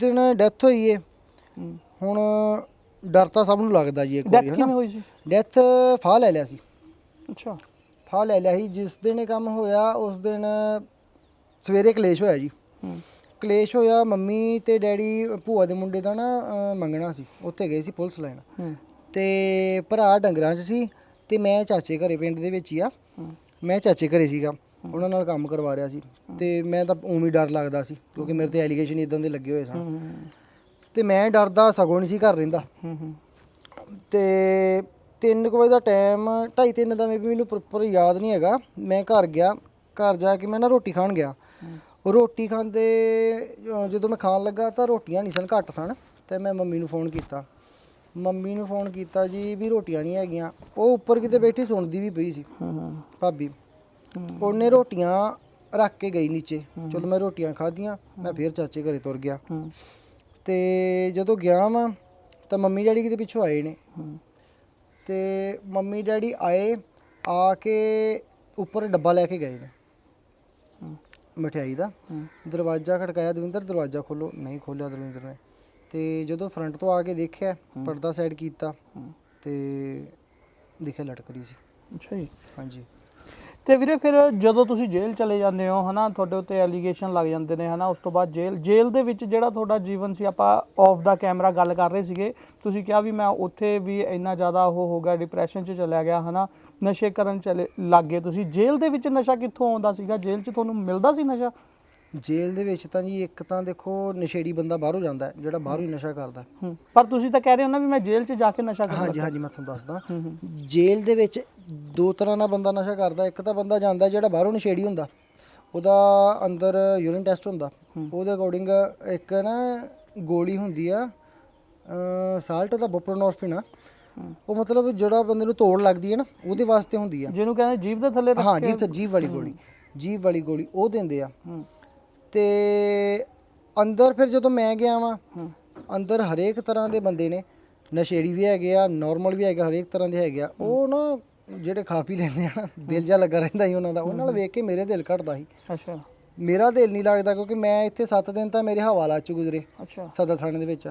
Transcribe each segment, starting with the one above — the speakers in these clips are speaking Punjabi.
ਦਿਨ ਡੈਥ ਹੋਈ ਏ। ਹੁਣ ਡਰ ਤਾਂ ਸਭ ਨੂੰ ਲੱਗਦਾ ਜੀ ਇੱਕ ਵਾਰੀ ਡੈਥ ਕਿਵੇਂ ਹੋਈ ਸੀ? ਡੈਥ ਫਾਹ ਲੈ ਲਿਆ ਸੀ। ਅੱਛਾ। ਫਾਹ ਲੈ ਲਿਆ ਸੀ ਜਿਸ ਦਿਨ ਇਹ ਕੰਮ ਹੋਇਆ ਉਸ ਦਿਨ ਸਵੇਰੇ ਕਲੇਸ਼ ਹੋਇਆ ਜੀ। ਕਲੇਸ਼ ਹੋਇਆ ਮੰਮੀ ਤੇ ਡੈਡੀ ਭੂਆ ਦੇ ਮੁੰਡੇ ਦਾ ਨਾ ਮੰਗਣਾ ਸੀ। ਉੱਥੇ ਗਏ ਸੀ ਪੁਲਿਸ ਲੈਣ। ਤੇ ਭਰਾ ਡੰਗਰਾਂ 'ਚ ਸੀ ਤੇ ਮੈਂ ਚਾਚੇ ਘਰੇ ਪਿੰਡ ਦੇ ਵਿੱਚ ਹੀ ਆ। ਮੈਂ ਚਾਚੇ ਘਰੇ ਸੀਗਾ। ਉਹਨਾਂ ਨਾਲ ਕੰਮ ਕਰਵਾ ਰਿਹਾ ਸੀ। ਤੇ ਮੈਂ ਤਾਂ ਉਵੇਂ ਡਰ ਲੱਗਦਾ ਸੀ ਕਿਉਂਕਿ ਮੇਰੇ ਤੇ ਐਲੀਗੇਸ਼ਨ ਇਦਾਂ ਦੇ ਲੱਗੇ ਹੋਏ ਸਨ। ਤੇ ਮੈਂ ਡਰਦਾ ਸਗੋਂ ਨਹੀਂ ਸੀ ਘਰ ਰਹਿੰਦਾ। ਤੇ 3 ਵਜੇ ਦਾ ਟਾਈਮ 2:30 3 ਦਾ ਮੇਬੀ ਮੈਨੂੰ ਪ੍ਰੋਪਰ ਯਾਦ ਨਹੀਂ ਹੈਗਾ। ਮੈਂ ਘਰ ਗਿਆ ਘਰ ਜਾ ਕੇ ਮੈਂ ਨਾ ਰੋਟੀ ਖਾਣ ਗਿਆ। ਰੋਟੀ ਖਾਂਦੇ ਜਦੋਂ ਮੈਂ ਖਾਣ ਲੱਗਾ ਤਾਂ ਰੋਟੀਆਂ ਨਹੀਂ ਸਨ ਘੱਟ ਸਨ। ਤੇ ਮੈਂ ਮੰਮੀ ਨੂੰ ਫੋਨ ਕੀਤਾ। ਮੰਮੀ ਨੂੰ ਫੋਨ ਕੀਤਾ ਜੀ ਵੀ ਰੋਟੀਆਂ ਨਹੀਂ ਹੈਗੀਆਂ। ਉਹ ਉੱਪਰ ਕਿਤੇ ਬੈਠੀ ਸੁਣਦੀ ਵੀ ਪਈ ਸੀ। ਹੂੰ ਭਾਬੀ। ਹੂੰ ਉਹਨੇ ਰੋਟੀਆਂ ਰੱਖ ਕੇ ਗਈ ਨੀਚੇ। ਚਲੋ ਮੈਂ ਰੋਟੀਆਂ ਖਾਧੀਆਂ ਮੈਂ ਫੇਰ ਚਾਚੇ ਘਰੇ ਤੁਰ ਗਿਆ। ਤੇ ਜਦੋਂ ਗਿਆ ਮੈਂ ਤਾਂ ਮੰਮੀ ਡੈਡੀ ਕਿਤੇ ਪਿੱਛੋਂ ਆਏ ਨੇ। ਤੇ ਮੰਮੀ ਡੈਡੀ ਆਏ ਆ ਕੇ ਉੱਪਰ ਡੱਬਾ ਲੈ ਕੇ ਗਏ ਨੇ। ਮਠਿਆਈ ਦਾ। ਦਰਵਾਜ਼ਾ ਖੜਕਾਇਆ ਦਵਿੰਦਰ ਦਰਵਾਜ਼ਾ ਖੋਲੋ। ਨਹੀਂ ਖੋਲਿਆ ਦਵਿੰਦਰ ਨੇ। ਤੇ ਜਦੋਂ ਫਰੰਟ ਤੋਂ ਆ ਕੇ ਦੇਖਿਆ ਪਰਦਾ ਸਾਈਡ ਕੀਤਾ। ਤੇ ਦੇਖਿਆ ਲਟਕ ਰਹੀ ਸੀ। ਅੱਛਾ ਜੀ। ਹਾਂਜੀ। ਤੇ ਵੀਰੇ ਫਿਰ ਜਦੋਂ ਤੁਸੀਂ ਜੇਲ੍ਹ ਚਲੇ ਜਾਂਦੇ ਹੋ, ਹਨਾ, ਤੁਹਾਡੇ ਉੱਤੇ ਐਲੀਗੇਸ਼ਨ ਲੱਗ ਜਾਂਦੇ ਨੇ, ਹਨਾ, ਉਸ ਤੋਂ ਬਾਅਦ ਜੇਲ੍ਹ ਜੇਲ੍ਹ ਦੇ ਵਿੱਚ ਜਿਹੜਾ ਤੁਹਾਡਾ ਜੀਵਨ ਸੀ, ਆਪਾਂ ਆਫ ਦਾ ਕੈਮਰਾ ਗੱਲ ਕਰ ਰਹੇ ਸੀਗੇ, ਤੁਸੀਂ ਕਿਹਾ ਵੀ ਮੈਂ ਉੱਥੇ ਵੀ ਇੰਨਾ ਜ਼ਿਆਦਾ ਉਹ ਹੋ ਗਿਆ ਡਿਪਰੈਸ਼ਨ 'ਚ ਚਲਿਆ ਗਿਆ, ਹਨਾ, ਨਸ਼ੇ ਕਰਨ ਚਲੇ ਲੱਗ ਗਏ ਤੁਸੀਂ। ਜੇਲ੍ਹ ਦੇ ਵਿੱਚ ਨਸ਼ਾ ਕਿੱਥੋਂ ਆਉਂਦਾ ਸੀਗਾ? ਜੇਲ੍ਹ 'ਚ ਤੁਹਾਨੂੰ ਮਿਲਦਾ ਸੀ ਨਸ਼ਾ? ਜੇਲ੍ਹ ਦੇ ਵਿੱਚ ਤਾਂ ਜੀ ਇੱਕ ਤਾਂ ਦੇਖੋ ਨਸ਼ੇੜੀ ਬੰਦਾ ਬਾਹਰੋਂ ਜਾਂਦਾ ਹੈ, ਜਿਹੜਾ ਬਾਹਰੋਂ ਹੀ ਨਸ਼ਾ ਕਰਦਾ ਹੂੰ। ਪਰ ਤੁਸੀਂ ਤਾਂ ਕਹਿ ਰਹੇ ਹੋ ਨਾ ਵੀ ਮੈਂ ਜੇਲ੍ਹ 'ਚ ਜਾ ਕੇ ਨਸ਼ਾ ਕਰਦਾ। ਹਾਂਜੀ ਹਾਂਜੀ ਮੈਂ ਤੁਹਾਨੂੰ ਦੱਸਦਾ। ਹੂੰ ਹੂੰ। ਜੇਲ੍ਹ ਦੇ ਵਿੱਚ ਦੋ ਤਰ੍ਹਾਂ ਨਾਲ ਬੰਦਾ ਨਸ਼ਾ ਕਰਦਾ ਇੱਕ ਤਾਂ ਬੰਦਾ ਜਾਂਦਾ ਜਿਹੜਾ ਬਾਹਰੋਂ ਨਸ਼ੇੜੀ ਹੁੰਦਾ ਉਹਦਾ ਅੰਦਰ ਯੂਰਿਨ ਟੈਸਟ ਹੁੰਦਾ। ਉਹਦੇ ਅਕੋਰਡਿੰਗ ਇੱਕ ਨਾ ਗੋਲੀ ਹੁੰਦੀ ਆ ਸਾਲਟ ਦਾ ਬੁਪਰਨੋਰਫਿਨ ਆ। ਉਹ ਮਤਲਬ ਜਿਹੜਾ ਬੰਦੇ ਨੂੰ ਤੋੜ ਲੱਗਦੀ ਹੈ ਨਾ ਉਹਦੇ ਵਾਸਤੇ ਹੁੰਦੀ ਆ। ਜਿਹਨੂੰ ਕਹਿੰਦੇ ਜੀਭ ਦੇ ਥੱਲੇ ਰੱਖ ਹਾਂ ਕੇ ਜੀਵ ਤੇ ਜੀਵ ਵਾਲੀ ਗੋਲੀ। ਜੀਵ ਵਾਲੀ ਗੋਲੀ ਉਹ ਦਿੰਦੇ ਆ। ਹੂੰ। ਤੇ ਅੰਦਰ ਫਿਰ ਜਦੋਂ ਮੈਂ ਗਿਆ ਵਾਂ ਅੰਦਰ ਹਰੇਕ ਤਰ੍ਹਾਂ ਦੇ ਬੰਦੇ ਨੇ ਨਸ਼ੇੜੀ ਵੀ ਹੈਗੇ ਆ ਨਾਰਮਲ ਵੀ ਹੈਗੇ ਹਰੇਕ ਤਰ੍ਹਾਂ ਦੇ ਹੈਗੇ ਆ ਉਹ ਨਾ ਜਿਹੜੇ ਖਾ ਪੀ ਲੈਂਦੇ ਆ ਨਾ ਦਿਲ ਜਾ ਲੱਗਾ ਰਹਿੰਦਾ ਸੀ ਉਹਨਾਂ ਦਾ ਉਹਨਾਂ ਨਾਲ ਵੇਖ ਕੇ ਮੇਰੇ ਦਿਲ ਘਟਦਾ ਸੀ। ਅੱਛਾ। ਮੇਰਾ ਦਿਲ ਨਹੀਂ ਲੱਗਦਾ ਕਿਉਂਕਿ ਮੈਂ ਇੱਥੇ 7 ਦਿਨ ਤਾਂ ਮੇਰੇ ਹਵਾਲਾ ਚ ਗੁਜ਼ਰੇ ਅੱਛਾ। ਸਦਰ ਥਾਣੇ ਦੇ ਵਿੱਚ।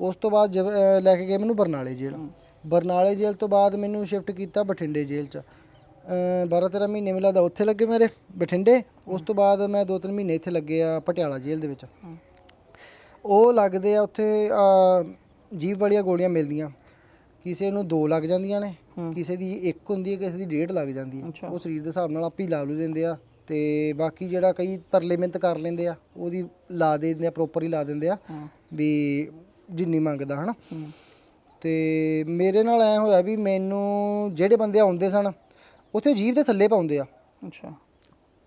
ਉਸ ਤੋਂ ਬਾਅਦ ਲੈ ਕੇ ਗਏ ਮੈਨੂੰ ਬਰਨਾਲੇ ਜੇਲ੍ਹ। ਬਰਨਾਲੇ ਜੇਲ੍ਹ ਤੋਂ ਬਾਅਦ ਮੈਨੂੰ ਸ਼ਿਫਟ ਕੀਤਾ ਬਠਿੰਡੇ ਜੇਲ੍ਹ ਚ। 12 13 ਮਹੀਨੇ ਮਿਲਾ ਦਾ ਉੱਥੇ ਲੱਗੇ ਮੇਰੇ ਬਠਿੰਡੇ। ਉਸ ਤੋਂ ਬਾਅਦ ਮੈਂ 2-3 ਮਹੀਨੇ ਇੱਥੇ ਲੱਗੇ ਆ ਪਟਿਆਲਾ ਜੇਲ੍ਹ ਦੇ ਵਿੱਚ। ਉਹ ਲੱਗਦੇ ਆ ਉੱਥੇ ਜੀਭ ਵਾਲੀਆਂ ਗੋਲੀਆਂ ਮਿਲਦੀਆਂ। ਕਿਸੇ ਨੂੰ ਦੋ ਲੱਗ ਜਾਂਦੀਆਂ ਨੇ। ਕਿਸੇ ਦੀ ਇੱਕ ਹੁੰਦੀ ਹੈ ਕਿਸੇ ਦੀ ਡੇਢ ਲੱਗ ਜਾਂਦੀ ਹੈ। ਉਹ ਸਰੀਰ ਦੇ ਹਿਸਾਬ ਨਾਲ ਆਪੇ ਹੀ ਲਾ ਲੂ ਦਿੰਦੇ ਆ ਤੇ ਬਾਕੀ ਜਿਹੜਾ ਕਈ ਤਰਲੇ ਮਿਹਨਤ ਕਰ ਲੈਂਦੇ ਆ ਉਹਦੀ ਲਾ ਦੇ ਦਿੰਦੇ ਆ ਪ੍ਰੋਪਰ ਹੀ ਲਾ ਦਿੰਦੇ ਆ ਵੀ ਜਿੰਨੀ ਮੰਗਦਾ ਹਨਾ। ਤੇ ਮੇਰੇ ਨਾਲ ਐ ਹੋਇਆ ਵੀ ਮੈਨੂੰ ਜਿਹੜੇ ਬੰਦੇ ਆਉਂਦੇ ਸਨ ਉੱਥੇ ਜੀਭ ਦੇ ਥੱਲੇ ਪਾਉਂਦੇ ਆ। ਅੱਛਾ।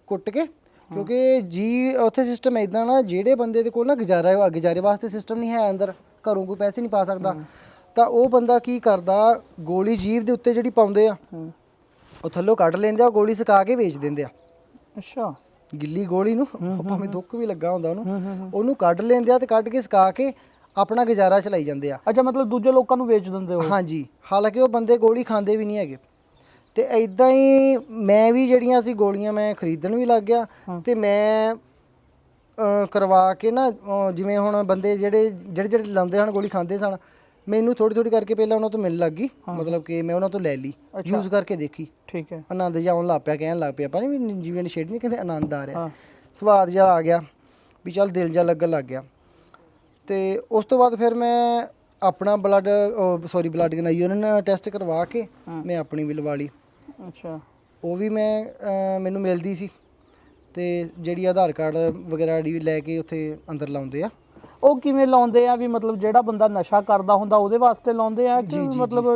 ਕੁੱਟ ਕੇ ਕਿਉਂਕਿ ਜੀ ਉੱਥੇ ਸਿਸਟਮ ਇਦਾਂ ਨਾ ਜਿਹੜੇ ਬੰਦੇ ਦੇ ਕੋਲ ਨਾ ਗੁਜ਼ਾਰਾ ਗੁਜ਼ਾਰੇ ਵਾਸਤੇ ਸਿਸਟਮ ਨਹੀਂ ਹੈ ਅੰਦਰ ਘਰੋਂ ਕੋਈ ਪੈਸੇ ਨਹੀਂ ਪਾ ਸਕਦਾ। ਤਾਂ ਉਹ ਬੰਦਾ ਕੀ ਕਰਦਾ ਗੋਲੀ ਜੀਭ ਦੇ ਉੱਤੇ ਜਿਹੜੀ ਪਾਉਂਦੇ ਆ ਹੂੰ। ਉਹ ਥੱਲੋਂ ਕੱਢ ਲੈਂਦੇ ਆ ਗੋਲੀ ਸੁਕਾ ਕੇ ਵੇਚ ਦਿੰਦੇ ਆ। ਅੱਛਾ। ਗਿੱਲੀ ਗੋਲੀ ਨੂੰ ਭਾਵੇਂ ਦੁੱਖ ਵੀ ਲੱਗਾ ਹੁੰਦਾ ਉਹਨੂੰ ਹੂੰ ਹੂੰ ਹੂੰ। ਉਹਨੂੰ ਕੱਢ ਲੈਂਦੇ ਆ ਤੇ ਕੱਢ ਕੇ ਸੁਕਾ ਕੇ ਆਪਣਾ ਗੁਜ਼ਾਰਾ ਚਲਾਈ ਜਾਂਦੇ ਆ। ਅੱਛਾ ਮਤਲਬ ਦੂਜੇ ਲੋਕਾਂ ਨੂੰ ਵੇਚ ਦਿੰਦੇ ਹੋ। ਹਾਂਜੀ। ਹਾਲਾਂਕਿ ਉਹ ਬੰਦੇ ਗੋਲੀ ਖਾਂਦੇ ਵੀ ਨਹੀਂ ਹੈਗੇ। ਤੇ ਐਦਾਂ ਹੀ ਮੈਂ ਵੀ ਜਿਹੜੀਆਂ ਸੀ ਗੋਲੀਆਂ ਮੈਂ ਖਰੀਦਣ ਵੀ ਲੱਗ ਗਿਆ ਤੇ ਮੈਂ ਅਹ, ਕਰਵਾ ਕੇ ਨਾ ਅਹ, ਜਿਵੇਂ ਹੁਣ ਬੰਦੇ ਜਿਹੜੇ ਜਿਹੜੇ ਜਿਹੜੇ ਲਾਉਂਦੇ ਹਨ ਗੋਲੀ ਖਾਂਦੇ ਸਨ ਮੈਨੂੰ ਥੋੜੀ ਥੋੜੀ ਕਰਕੇ ਪਹਿਲਾਂ ਉਹਨਾਂ ਤੋਂ ਮਿਲਣ ਲੱਗ ਗਈ। ਮਤਲਬ ਕਿ ਮੈਂ ਉਹਨਾਂ ਤੋਂ ਲੈ ਲਈ ਯੂਜ਼ ਕਰਕੇ ਦੇਖੀ। ਠੀਕ ਹੈ। ਆਨੰਦ ਜਿਹਾ ਆਉਣ ਲੱਗ ਪਿਆ ਕਹਿਣ ਲੱਗ ਪਿਆ ਪਾਣੀ ਵੀ ਜਿਵੇਂ ਨਸ਼ੇੜੀ ਨਹੀਂ ਕਹਿੰਦੇ ਆਨੰਦ ਆ ਰਿਹਾ। ਹਾਂ। ਸਵਾਦ ਜਿਹਾ ਆ ਗਿਆ ਵੀ ਚੱਲ ਦਿਲ ਜਿਹਾ ਲੱਗਣ ਲੱਗ ਗਿਆ। ਤੇ ਉਸ ਤੋਂ ਬਾਅਦ ਫਿਰ ਮੈਂ ਆਪਣਾ ਬਲੱਡ ਸੌਰੀ ਬਲੱਡ ਕਿਨਾ ਯੂਰਿਨ ਟੈਸਟ ਕਰਵਾ ਕੇ ਹਾਂ। ਮੈਂ ਆਪਣੀ ਵੀ ਲਵਾ ਲਈ। ਅੱਛਾ। ਉਹ ਵੀ ਮੈਂ ਅਹ, ਮੈਨੂੰ ਮਿਲਦੀ ਸੀ ਤੇ ਜਿਹੜੀ ਆਧਾਰ ਕਾਰਡ ਵਗੈਰਾ ਦੀ ਲੈ ਕੇ ਉੱਥੇ ਅੰਦਰ ਲਾਉਂਦੇ ਆ। ਉਹ ਕਿਵੇਂ ਲਾਉਂਦੇ ਆ? ਵੀ ਮਤਲਬ ਜਿਹੜਾ ਬੰਦਾ ਨਸ਼ਾ ਕਰਦਾ ਹੁੰਦਾ ਉਹਦੇ ਵਾਸਤੇ ਲਾਉਂਦੇ ਆ ਕਿ ਮਤਲਬ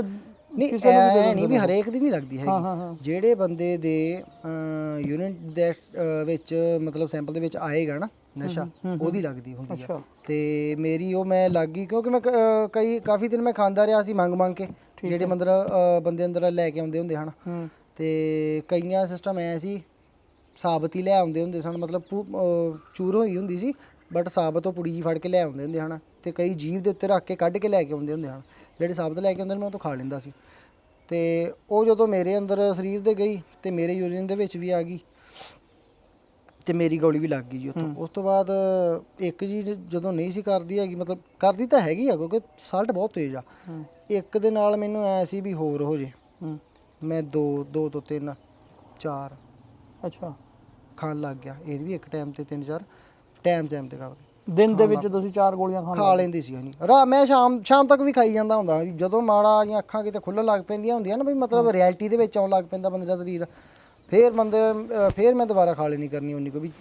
ਨਹੀਂ ਕਿਸੇ ਨੂੰ ਵੀ ਦੇ ਐ ਨਹੀਂ ਵੀ ਹਰੇਕ ਦੀ ਨਹੀਂ ਲੱਗਦੀ ਹਾਂ ਹਾਂ ਹਾਂ। ਜਿਹੜੇ ਬੰਦੇ ਦੇ ਯੂਨਿਟ ਦੇ ਅਹ, ਵਿੱਚ ਮਤਲਬ ਸੈਂਪਲ ਦੇ ਵਿੱਚ ਆਏਗਾ ਨਾ ਨਸ਼ਾ ਉਹਦੀ ਲੱਗਦੀ ਹੁੰਦੀ ਆ। ਅੱਛਾ। ਤੇ ਮੇਰੀ ਉਹ ਮੈਂ ਲੱਗ ਗਈ ਕਿਉਂਕਿ ਮੈਂ ਕ- ਅਹ ਕਈ ਕਾਫੀ ਦਿਨ ਮੈਂ ਖਾਂਦਾ ਰਿਹਾ ਸੀ ਮੰਗ ਮੰਗ ਕੇ ਜਿਹੜੇ ਮੰਦਰ ਅਹ ਬੰਦੇ ਅੰਦਰ ਲੈ ਕੇ ਆਉਂਦੇ ਹੁੰਦੇ ਹਨ। ਹੂੰ। ਤੇ ਕਈਆਂ ਸਿਸਟਮ ਐ ਸੀ ਸਾਬਤ ਹੀ ਲੈ ਆਉਂਦੇ ਹੁੰਦੇ ਸਨ ਮਤਲਬ ਚੂਰ ਹੋਈ ਹੁੰਦੀ ਸੀ ਬਟ ਸਾਬਤ ਉਹ ਪੁੜੀ ਜੀ ਫੜ ਕੇ ਲੈ ਆਉਂਦੇ ਹੁੰਦੇ ਹਨ ਤੇ ਕਈ ਜੀਭ ਦੇ ਉੱਤੇ ਰੱਖ ਕੇ ਕੱਢ ਕੇ ਲੈ ਕੇ ਆਉਂਦੇ ਹੁੰਦੇ ਹਨ। ਜਿਹੜੇ ਸਾਬਤ ਲੈ ਕੇ ਆਉਂਦੇ ਨੇ ਮੈਂ ਉਹ ਤੋਂ ਖਾ ਲੈਂਦਾ ਸੀ। ਤੇ ਉਹ ਜਦੋਂ ਮੇਰੇ ਅੰਦਰ ਸਰੀਰ ਦੇ ਗਈ ਤੇ ਮੇਰੇ ਯੂਰੀਨ ਦੇ ਵਿੱਚ ਵੀ ਆ ਗਈ ਤੇ ਮੇਰੀ ਗੋਲੀ ਵੀ ਲੱਗ ਗਈ ਜੀ ਉੱਥੋਂ। ਉਸ ਤੋਂ ਬਾਅਦ ਇੱਕ ਜੀ ਜਦੋਂ ਨਹੀਂ ਸੀ ਕਰਦੀ ਹੈਗੀ ਮਤਲਬ ਕਰਦੀ ਤਾਂ ਹੈਗੀ ਆ ਕਿਉਂਕਿ ਸਾਲਟ ਬਹੁਤ ਤੇਜ਼ ਆ। ਇੱਕ ਦੇ ਨਾਲ ਮੈਨੂੰ ਐ ਸੀ ਵੀ ਹੋਰ ਹੋ ਜੇ। ਮੈਂ ਦੋ ਦੋ ਤੋਂ ਤਿੰਨ ਚਾਰ। ਅੱਛਾ। ਖਾਣ ਲੱਗ ਗਿਆ। ਇਹ ਵੀ ਇੱਕ ਟਾਈਮ ਤੇ ਤਿੰਨ ਚਾਰ। ਟਾਈਮ ਟਾਈਮ ਤੇ ਖਾ ਦਿਨ ਦੇ ਵਿੱਚ ਤੁਸੀਂ ਚਾਰ ਗੋਲੀਆਂ ਖਾਣ ਖਾ ਲੈਂਦੀ ਸੀ ਹਨੀ ਰਾ ਮੈਂ ਸ਼ਾਮ ਸ਼ਾਮ ਤੱਕ ਵੀ ਖਾਈ ਜਾਂਦਾ ਹੁੰਦਾ। ਜਦੋਂ ਮਾੜਾ ਜਾਂ ਅੱਖਾਂ ਕਿਤੇ ਖੁੱਲਣ ਲੱਗ ਪੈਂਦੀਆਂ ਹੁੰਦੀਆਂ ਨਾ ਵੀ ਮਤਲਬ ਰਿਐਲਿਟੀ ਦੇ ਵਿੱਚ ਆਉਣ ਲੱਗ ਪੈਂਦਾ ਬੰਦੇ ਦਾ ਸਰੀਰ। ਫੇਰ ਬੰਦੇ ਫੇਰ ਮੈਂ ਦੁਬਾਰਾ ਖਾ ਲੈਣੀ ਕਰਨੀ ਉਨੀ ਕੋ ਵੀ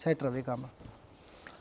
ਸੈੱਟ ਰਵੇ ਕੰਮ।